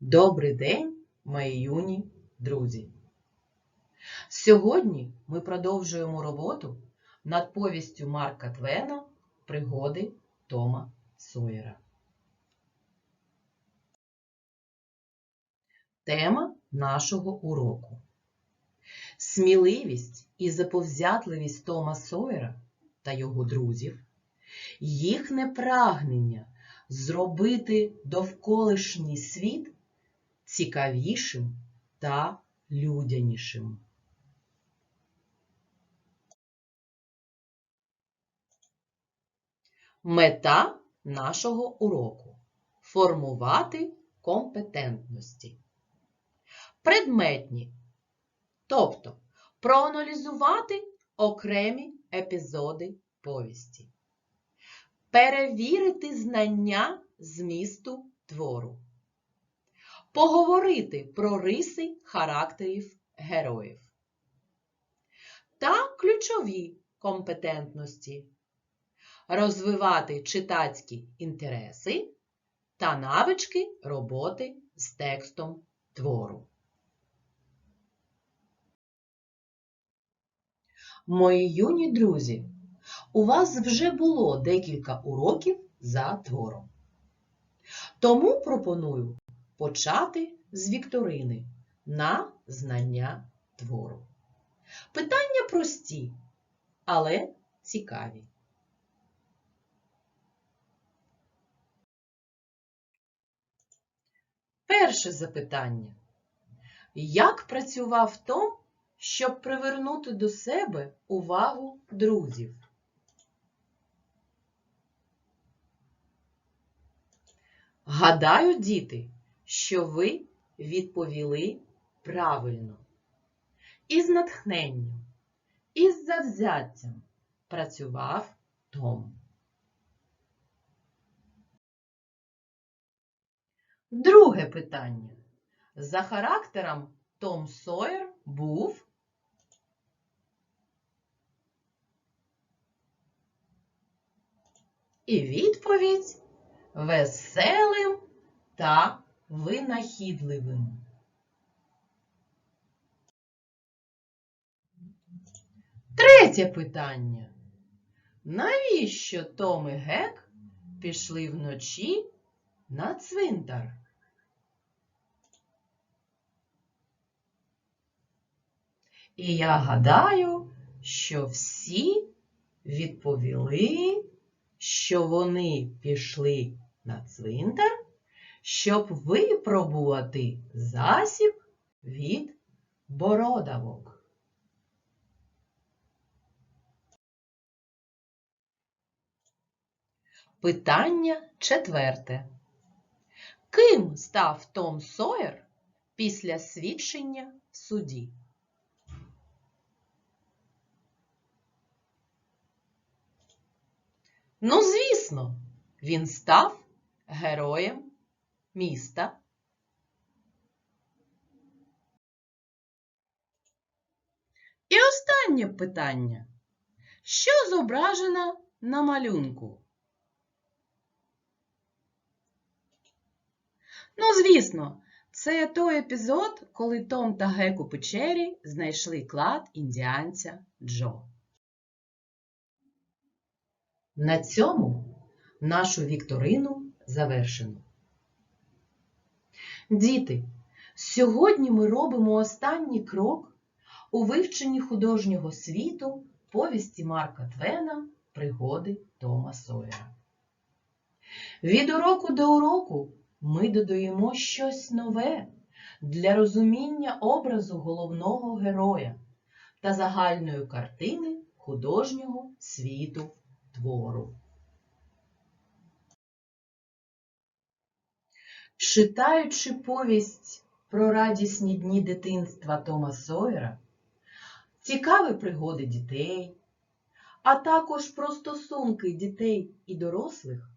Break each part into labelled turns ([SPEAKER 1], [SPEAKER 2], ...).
[SPEAKER 1] Добрий день, мої юні друзі! Сьогодні ми продовжуємо роботу над повістю Марка Твена Пригоди Тома Сойера. Тема нашого уроку Сміливість і заповзятливість Тома Сойера та його друзів, їхнє прагнення зробити довколишній світ цікавішим та людянішим. Мета нашого уроку формувати компетентності. Предметні, тобто проаналізувати окремі епізоди повісті, перевірити знання змісту твору, поговорити про риси характерів героїв та ключові компетентності, розвивати читацькі інтереси та навички роботи з текстом твору. Мої юні друзі, у вас вже було декілька уроків за твором. Тому пропоную почати з вікторини на знання твору. Питання прості, але цікаві. Перше запитання. Як працював Том, щоб привернути до себе увагу друзів? Гадаю, діти, що ви відповіли правильно. Із натхненням, із завзяттям працював Том. Друге питання. За характером Том Сойер був і відповідь веселим та винахідливим. Третє питання. Навіщо Том і Гек пішли вночі на цвинтар? І я гадаю, що всі відповіли, що вони пішли на цвинтар, щоб випробувати засіб від бородавок. Питання четверте. Ким став Том Сойер після свідчення в суді? Ну, звісно, він став героєм міста. І останнє питання. Що зображено на малюнку? Ну, звісно, це той епізод, коли Том та Гек у печері знайшли клад індіанця Джо. На цьому нашу вікторину завершено. Діти, сьогодні ми робимо останній крок у вивченні художнього світу повісті Марка Твена Пригоди Тома Сойера. Від уроку до уроку ми додаємо щось нове для розуміння образу головного героя та загальної картини художнього світу твору. Читаючи повість про радісні дні дитинства Тома Сойера, цікаві пригоди дітей, а також про стосунки дітей і дорослих,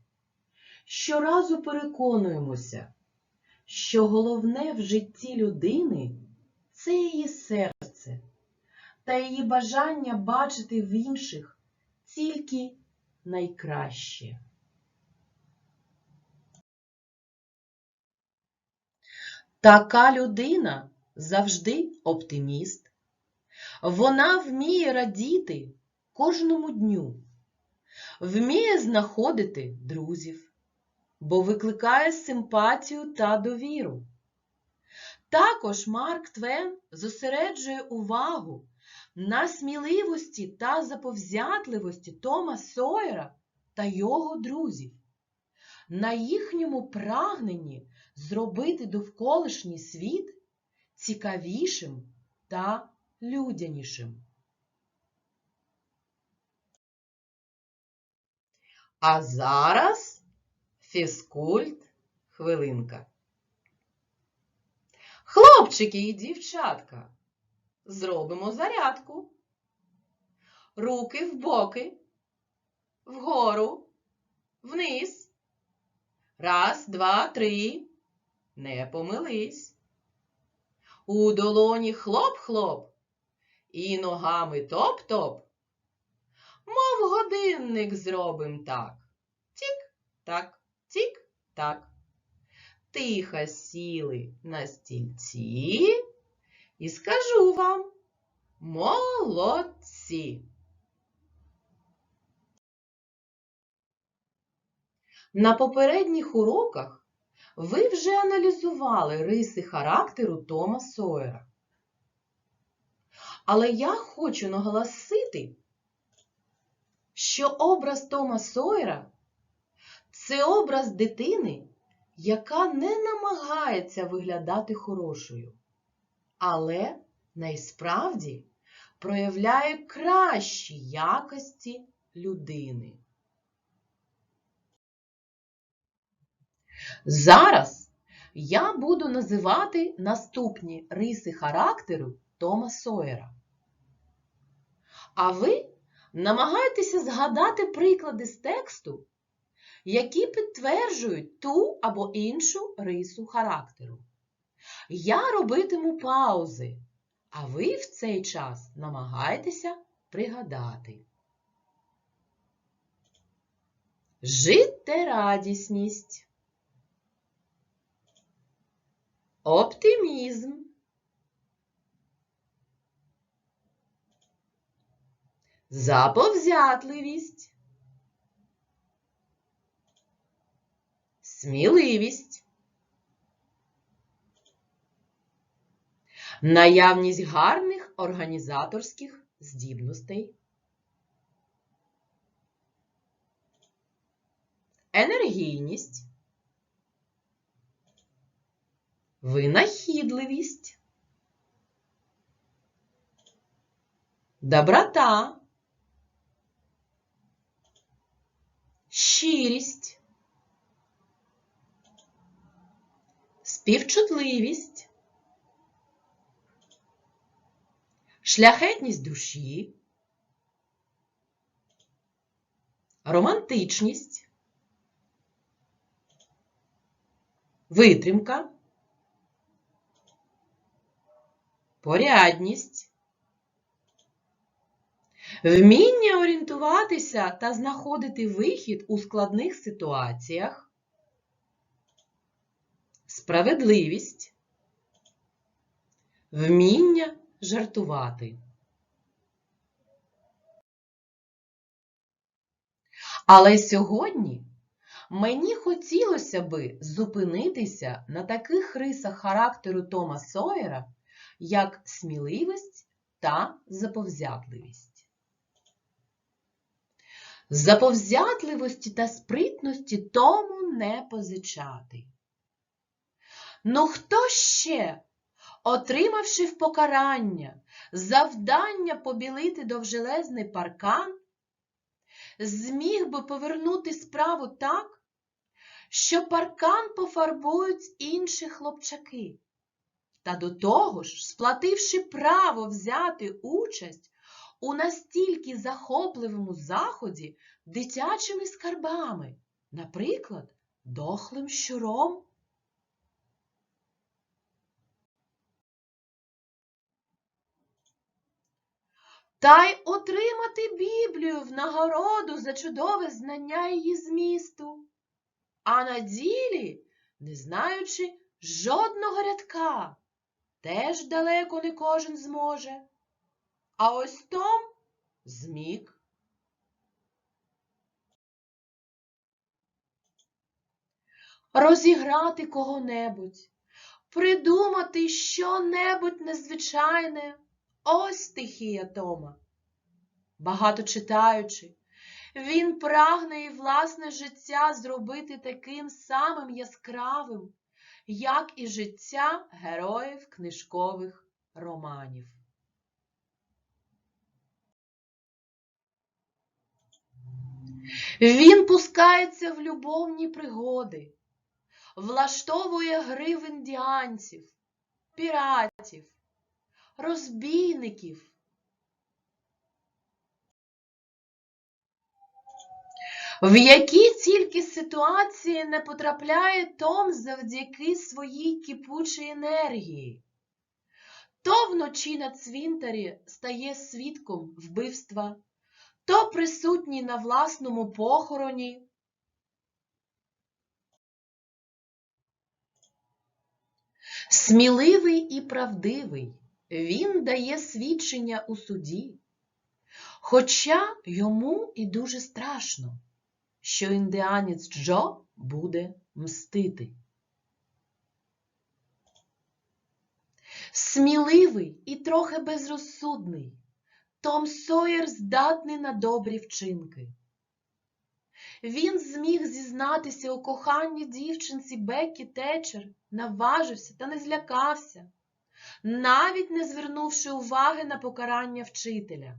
[SPEAKER 1] щоразу переконуємося, що головне в житті людини це її серце та її бажання бачити в інших тільки найкраще. Така людина завжди оптиміст. Вона вміє радіти кожному дню, вміє знаходити друзів, бо викликає симпатію та довіру. Також Марк Твен зосереджує увагу на сміливості та заповзятливості Тома Сойера та його друзів, на їхньому прагненні зробити довколишній світ цікавішим та людянішим. А зараз фізкульт хвилинка. Хлопчики і дівчатка, зробимо зарядку. Руки в боки, вгору, вниз. Раз, два, три. Не помились. У долоні хлоп-хлоп і ногами топ-топ. Мов годинник зробим так. Тік-так, тік-так. Тихо сіли на стільці і скажу вам молодці. На попередніх уроках ви вже аналізували риси характеру Тома Сойера. Але я хочу наголосити, що образ Тома Сойера це образ дитини, яка не намагається виглядати хорошою, але найсправді проявляє кращі якості людини. Зараз я буду називати наступні риси характеру Тома Сойера. А ви намагайтеся згадати приклади з тексту, які підтверджують ту або іншу рису характеру. Я робитиму паузи, а ви в цей час намагайтеся пригадати. Життєрадісність. Оптимізм. Заповзятливість. Сміливість. Наявність гарних організаторських здібностей. Енергійність. Винахідливість. Доброта. Щирість. Співчутливість. Шляхетність душі. Романтичність. Витримка. Порядність. Вміння орієнтуватися та знаходити вихід у складних ситуаціях. Справедливість. Вміння жартувати. Але сьогодні мені хотілося би зупинитися на таких рисах характеру Тома Сойера, як сміливість та заповзятливість. Заповзятливості та спритності тому не позичати. Ну хто ще, отримавши в покарання завдання побілити довжелезний паркан, зміг би повернути справу так, що паркан пофарбують інші хлопчаки, та до того ж, сплативши право взяти участь у настільки захопливому заході дитячими скарбами, наприклад, дохлим щуром. Та й отримати Біблію в нагороду за чудове знання її змісту, а на ділі, не знаючи жодного рядка. Теж далеко не кожен зможе. А ось Том зміг. Розіграти кого-небудь, придумати що-небудь незвичайне. Ось стихія Тома. Багато читаючи, він прагне і власне життя зробити таким самим яскравим, як і життя героїв книжкових романів. Він пускається в любовні пригоди, влаштовує гри в індіанців, піратів, розбійників. В які тільки ситуації не потрапляє Том завдяки своїй кипучій енергії. То вночі на цвинтарі стає свідком вбивства, то присутній на власному похороні. Сміливий і правдивий, він дає свідчення у суді, хоча йому і дуже страшно, що індіанець Джо буде мстити. Сміливий і трохи безрозсудний, Том Сойер здатний на добрі вчинки. Він зміг зізнатися у коханні дівчинці Беккі Течер, наважився та не злякався, навіть не звернувши уваги на покарання вчителя.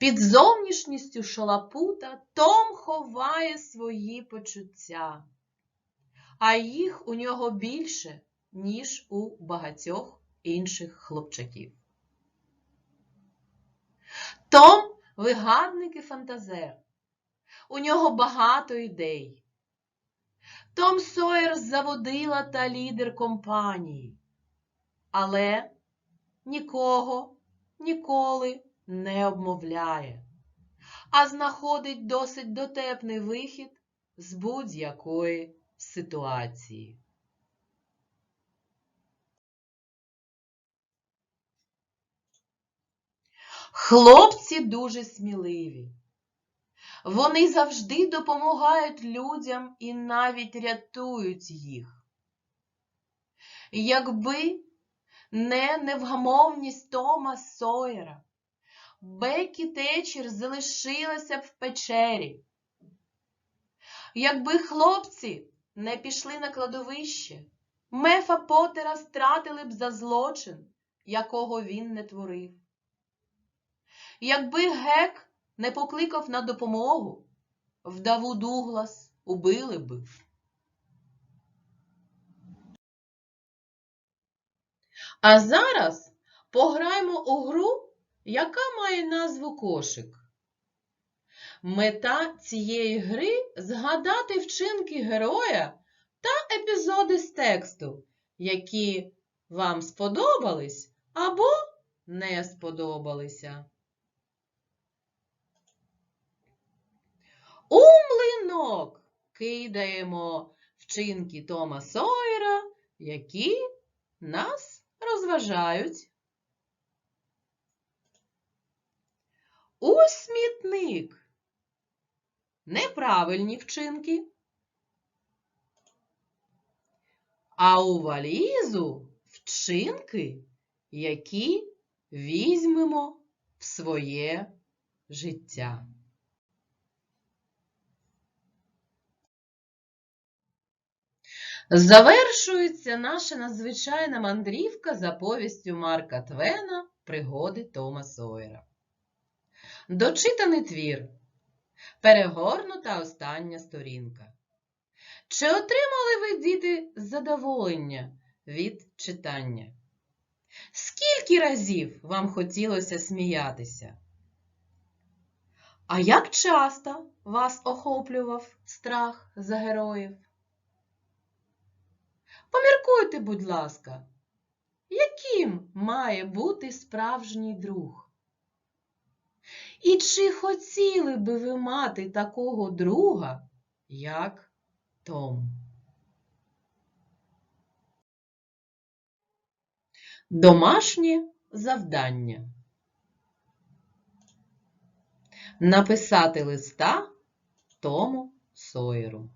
[SPEAKER 1] Під зовнішністю шалапута Том ховає свої почуття, а їх у нього більше, ніж у багатьох інших хлопчаків. Том вигадник і фантазер. У нього багато ідей. Том Сойер заводила та лідер компанії, але нікого ніколи не обмовляє, а знаходить досить дотепний вихід з будь-якої ситуації. Хлопці дуже сміливі. Вони завжди допомагають людям і навіть рятують їх. Якби не невгамовність Тома Сойера, Бекі Течер залишилася б в печері. Якби хлопці не пішли на кладовище, Мефа Потера стратили б за злочин, якого він не творив. Якби Гек не покликав на допомогу, вдову Дуглас убили би. А зараз пограємо у гру, яка має назву кошик. Мета цієї гри згадати вчинки героя та епізоди з тексту, які вам сподобались або не сподобалися. У млинок кидаємо вчинки Тома Сойера, які нас розважають. У смітник неправильні вчинки. А у валізу вчинки, які візьмемо в своє життя. Завершується наша надзвичайна мандрівка за повістю Марка Твена Пригоди Тома Сойера. Дочитаний твір. Перегорнута остання сторінка. Чи отримали ви, діти, задоволення від читання? Скільки разів вам хотілося сміятися? А як часто вас охоплював страх за героїв? Поміркуйте, будь ласка, яким має бути справжній друг? І чи хотіли би ви мати такого друга, як Том? Домашнє завдання. Написати листа Тому Сойеру.